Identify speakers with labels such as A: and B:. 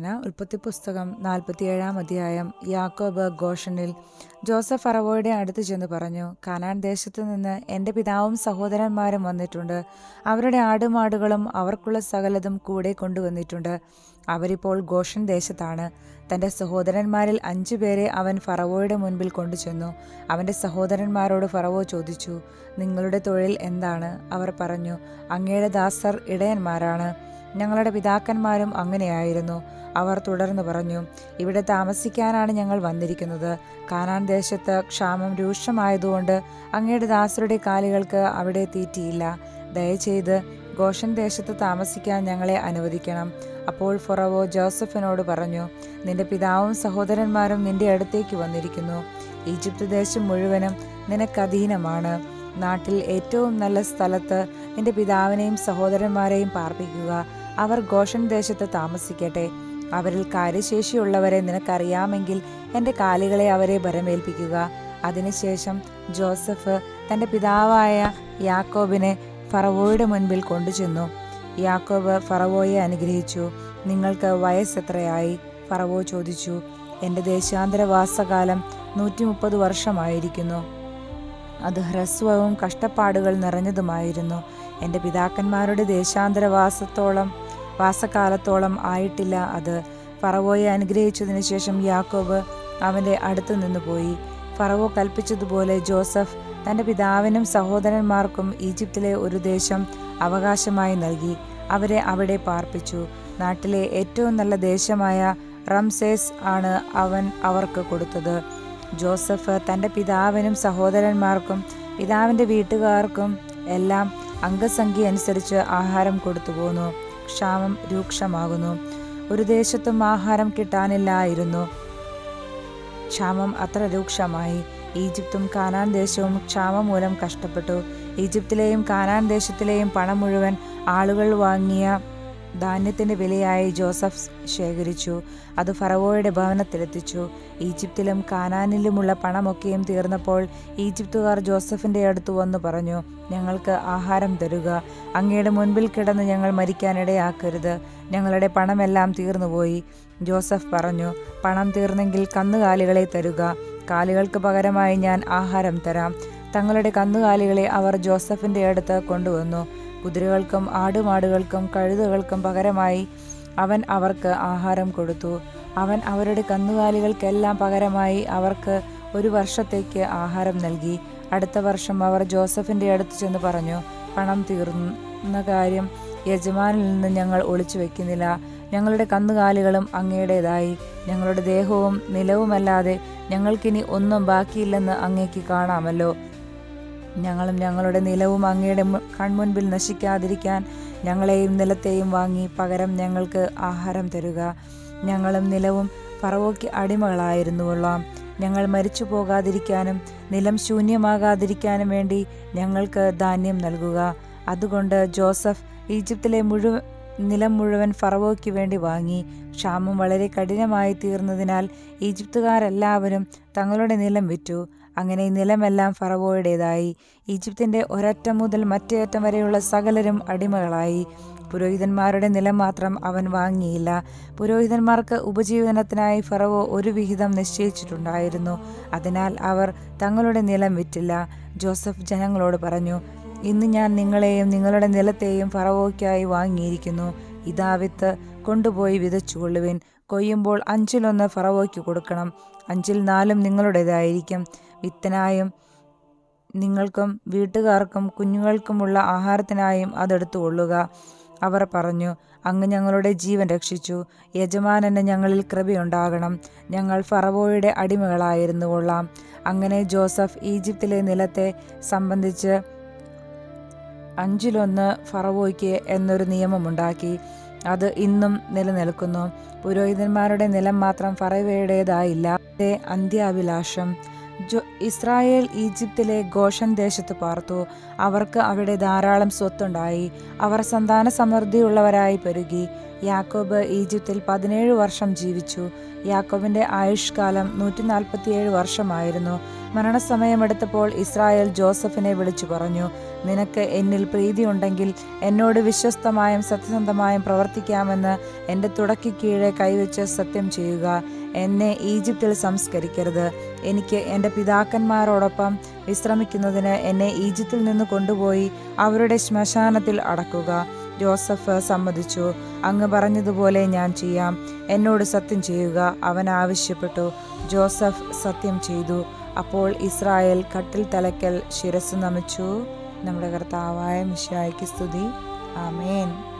A: ഉൽപ്പത്തി പുസ്തകം നാൽപ്പത്തിയേഴാം അധ്യായം യാക്കോബ് ഗോഷനിൽ. ജോസഫ് ഫറവോയുടെ അടുത്ത് ചെന്ന് പറഞ്ഞു കനാൻ ദേശത്തു നിന്ന് എന്റെ പിതാവും സഹോദരന്മാരും വന്നിട്ടുണ്ട്. അവരുടെ ആടുമാടുകളും അവർക്കുള്ള സകലതും കൂടെ കൊണ്ടുവന്നിട്ടുണ്ട്. അവരിപ്പോൾ ഗോഷൻ ദേശത്താണ്. തന്റെ സഹോദരന്മാരിൽ അഞ്ചു പേരെ അവൻ ഫറവോയുടെ മുൻപിൽ കൊണ്ടുചെന്നു. അവന്റെ സഹോദരന്മാരോട് ഫറവോ ചോദിച്ചു നിങ്ങളുടെ തൊഴിൽ എന്താണ്? അവർ പറഞ്ഞു അങ്ങയുടെ ദാസർ ഇടയന്മാരാണ്. ഞങ്ങളുടെ പിതാക്കന്മാരും അങ്ങനെയായിരുന്നു. അവർ തുടർന്ന് പറഞ്ഞു ഇവിടെ താമസിക്കാനാണ് ഞങ്ങൾ വന്നിരിക്കുന്നത്. കാനാൻ ദേശത്ത് ക്ഷാമം രൂക്ഷമായതുകൊണ്ട് അങ്ങയുടെ ദാസരുടെ കാലുകൾക്ക് അവിടെ തീറ്റിയില്ല. ദയചെയ്ത് ഗോഷൻ ദേശത്ത് താമസിക്കാൻ ഞങ്ങളെ അനുവദിക്കണം. അപ്പോൾ ഫൊറവോ ജോസഫിനോട് പറഞ്ഞു നിന്റെ പിതാവും സഹോദരന്മാരും നിന്റെ അടുത്തേക്ക് വന്നിരിക്കുന്നു. ഈജിപ്ത് ദേശം മുഴുവനും നിനക്കധീനമാണ് നാട്ടിൽ ഏറ്റവും നല്ല സ്ഥലത്ത് എന്റെ പിതാവിനെയും സഹോദരന്മാരെയും പാർപ്പിക്കുക. അവർ ഗോഷൻ ദേശത്ത് താമസിക്കട്ടെ. അവരിൽ കാര്യശേഷിയുള്ളവരെ നിനക്കറിയാമെങ്കിൽ എന്റെ കാലുകളെ അവരെ ഭരമേൽപ്പിക്കുക. അതിനുശേഷം ജോസഫ് തന്റെ പിതാവായ യാക്കോബിനെ ഫറവോയുടെ മുൻപിൽ കൊണ്ടുചെന്നു. യാക്കോബ് ഫറവോയെ അനുഗ്രഹിച്ചു. നിങ്ങൾക്ക് വയസ്സെത്രയായി? ഫറവോ ചോദിച്ചു. എന്റെ ദേശാന്തരവാസകാലം നൂറ്റി മുപ്പത് വർഷമായിരിക്കുന്നു. അത് ഹ്രസ്വവും കഷ്ടപ്പാടുകൾ നിറഞ്ഞതുമായിരുന്നു. എന്റെ പിതാക്കന്മാരുടെ ദേശാന്തരവാസത്തോളം വാസകാലത്തോളം ആയിട്ടില്ല അത്. ഫറവോയെ അനുഗ്രഹിച്ചതിന് ശേഷം യാക്കോബ് അവന്റെ അടുത്തു നിന്ന് പോയി. ഫറവോ കൽപ്പിച്ചതുപോലെ ജോസഫ് തന്റെ പിതാവിനും സഹോദരന്മാർക്കും ഈജിപ്തിലെ ഒരു ദേശം അവകാശമായി നൽകി. അവരെ അവിടെ പാർപ്പിച്ചു. നാട്ടിലെ ഏറ്റവും നല്ല ദേശമായ റംസേസ് ആണ് അവൻ അവർക്ക് കൊടുത്തത്. ജോസഫ് തന്റെ പിതാവിനും സഹോദരന്മാർക്കും പിതാവിന്റെ വീട്ടുകാർക്കും എല്ലാം അംഗസംഖ്യ അനുസരിച്ച് ആഹാരം കൊടുത്തു പോന്നു. ക്ഷാമം രൂക്ഷമാകുന്നു. ഒരു ദേശത്തും ആഹാരം കിട്ടാനില്ലായിരുന്നു. ക്ഷാമം അത്ര രൂക്ഷമായി. ഈജിപ്തും കാനാൻ ദേശവും ക്ഷാമം മൂലം കഷ്ടപ്പെട്ടു. ഈജിപ്തിലെയും കാനാൻ ദേശത്തിലെയും പണം മുഴുവൻ ആളുകൾ വാങ്ങിയ ധാന്യത്തിന്റെ വിലയായി ജോസഫ് ശേഖരിച്ചു. അത് ഫറവോയുടെ ഭവനത്തിലെത്തിച്ചു. ഈജിപ്തിലും കാനാനിലുമുള്ള പണമൊക്കെയും തീർന്നപ്പോൾ ഈജിപ്തുകാർ ജോസഫിന്റെ അടുത്ത് വന്നു പറഞ്ഞു ഞങ്ങൾക്ക് ആഹാരം തരുക. അങ്ങയുടെ മുൻപിൽ കിടന്ന് ഞങ്ങൾ മരിക്കാനിടയാക്കരുത്. ഞങ്ങളുടെ പണമെല്ലാം തീർന്നുപോയി. ജോസഫ് പറഞ്ഞു പണം തീർന്നെങ്കിൽ കന്നുകാലികളെ തരുക. കാലുകൾക്ക് പകരമായി ഞാൻ ആഹാരം തരാം. തങ്ങളുടെ കന്നുകാലികളെ അവർ ജോസഫിന്റെ അടുത്ത് കൊണ്ടുവന്നു. കുതിരകൾക്കും ആടുമാടുകൾക്കും കഴുതകൾക്കും പകരമായി അവൻ അവർക്ക് ആഹാരം കൊടുത്തു. അവൻ അവരുടെ കന്നുകാലികൾക്കെല്ലാം പകരമായി അവർക്ക് ഒരു വർഷത്തേക്ക് ആഹാരം നൽകി. അടുത്ത വർഷം അവർ ജോസഫിന്റെ അടുത്ത് ചെന്ന് പറഞ്ഞു പണം തീർന്ന കാര്യം യജമാനിൽ നിന്ന് ഞങ്ങൾ ഒളിച്ചു വെക്കുന്നില്ല. ഞങ്ങളുടെ കന്നുകാലികളും അങ്ങയുടേതായി. ഞങ്ങളുടെ ദേഹവും നിലവുമല്ലാതെ ഞങ്ങൾക്കിനി ഒന്നും ബാക്കിയില്ലെന്ന് അങ്ങേക്ക് കാണാമല്ലോ. ഞങ്ങളും ഞങ്ങളുടെ നിലവും അങ്ങയുടെ കൺമുൻപിൽ നശിക്കാതിരിക്കാൻ ഞങ്ങളെയും നിലത്തെയും വാങ്ങി പകരം ഞങ്ങൾക്ക് ആഹാരം തരുക. ഞങ്ങളും നിലവും പറവോക്ക് അടിമകളായിരുന്നുവള്ളാം ഞങ്ങൾ മരിച്ചു പോകാതിരിക്കാനും നിലം ശൂന്യമാകാതിരിക്കാനും വേണ്ടി ഞങ്ങൾക്ക് ധാന്യം നൽകുക. അതുകൊണ്ട് ജോസഫ് ഈജിപ്തിലെ മുഴുവൻ നിലം മുഴുവൻ ഫറവോയ്ക്ക് വേണ്ടി വാങ്ങി. ക്ഷാമം വളരെ കഠിനമായി തീർന്നതിനാൽ ഈജിപ്തുകാരെല്ലാവരും തങ്ങളുടെ നിലം വിറ്റു. അങ്ങനെ നിലമെല്ലാം ഫറവോയുടേതായി. ഈജിപ്തിന്റെ ഒരറ്റം മുതൽ മറ്റേ അറ്റം വരെയുള്ള സകലരും അടിമകളായി. പുരോഹിതന്മാരുടെ നിലം മാത്രം അവൻ വാങ്ങിയില്ല. പുരോഹിതന്മാർക്ക് ഉപജീവനത്തിനായി ഫറവോ ഒരു വിഹിതം നിശ്ചയിച്ചിട്ടുണ്ടായിരുന്നു. അതിനാൽ അവർ തങ്ങളുടെ നിലം വിറ്റില്ല. ജോസഫ് ജനങ്ങളോട് പറഞ്ഞു ഇന്ന് ഞാൻ നിങ്ങളെയും നിങ്ങളുടെ നിലത്തെയും ഫറവോയ്ക്കായി വാങ്ങിയിരിക്കുന്നു. ഇതാ വിത്ത് കൊണ്ടുപോയി വിതച്ചുകൊള്ളുവിൻ. കൊയ്യുമ്പോൾ അഞ്ചിലൊന്ന് ഫറവോയ്ക്ക് കൊടുക്കണം. അഞ്ചിൽ നാലും നിങ്ങളുടേതായിരിക്കും. വിത്തനായും നിങ്ങൾക്കും വീട്ടുകാർക്കും കുഞ്ഞുങ്ങൾക്കുമുള്ള ആഹാരത്തിനായും അതെടുത്തു കൊള്ളുക അവർ പറഞ്ഞു അങ്ങ് ഞങ്ങളുടെ ജീവൻ രക്ഷിച്ചു. യജമാനന് ഞങ്ങളിൽ കൃപയുണ്ടാകണം. ഞങ്ങൾ ഫറവോയുടെ അടിമകളായിരുന്നു. കൊള്ളാം. അങ്ങനെ ജോസഫ് ഈജിപ്തിലെ നിലത്തെ സംബന്ധിച്ച് അഞ്ചിലൊന്ന് ഫറവോയ്ക്ക് എന്നൊരു നിയമമുണ്ടാക്കി. അത് ഇന്നും നിലനിൽക്കുന്നു. പുരോഹിതന്മാരുടെ നിലം മാത്രം ഫറവയുടേതായില്ല. അന്ത്യാഭിലാഷം. ജോ ഇസ്രായേൽ ഈജിപ്തിലെ ഗോഷൻ ദേശത്ത് പാർത്തു. അവർക്ക് അവിടെ ധാരാളം സ്വത്തുണ്ടായി. അവർ സന്താന സമൃദ്ധിയുള്ളവരായി പെരുകി. യാക്കോബ് ഈജിപ്തിൽ പതിനേഴ് വർഷം ജീവിച്ചു. യാക്കോബിന്റെ ആയുഷ്കാലം നൂറ്റി നാൽപ്പത്തിയേഴ് വർഷമായിരുന്നു. മരണസമയമെടുത്തപ്പോൾ ഇസ്രായേൽ ജോസഫിനെ വിളിച്ചു പറഞ്ഞു നിനക്ക് എന്നിൽ പ്രീതിയുണ്ടെങ്കിൽ എന്നോട് വിശ്വസ്തമായും സത്യസന്ധമായും പ്രവർത്തിക്കാമെന്ന് എന്റെ തുടക്കി കീഴെ കൈവച്ച് സത്യം ചെയ്യുക. എന്നെ ഈജിപ്തിൽ സംസ്കരിക്കരുത്. എനിക്ക് എന്റെ പിതാക്കന്മാരോടൊപ്പം വിശ്രമിക്കുന്നതിന് എന്നെ ഈജിപ്തിൽ നിന്ന് കൊണ്ടുപോയി അവരുടെ ശ്മശാനത്തിൽ അടക്കുക. ജോസഫ് സമ്മതിച്ചു. അങ്ങ് പറഞ്ഞതുപോലെ ഞാൻ ചെയ്യാം. എന്നോട് സത്യം ചെയ്യുക. അവൻ ആവശ്യപ്പെട്ടു. ജോസഫ് സത്യം ചെയ്തു. അപ്പോൾ ഇസ്രായേൽ കട്ടിൽ തലയ്ക്കൽ ശിരസ് നമിച്ചു. നമ്മുടെ കർത്താവായ മിഷായ്ക്ക് സ്തുതി. ആമേൻ.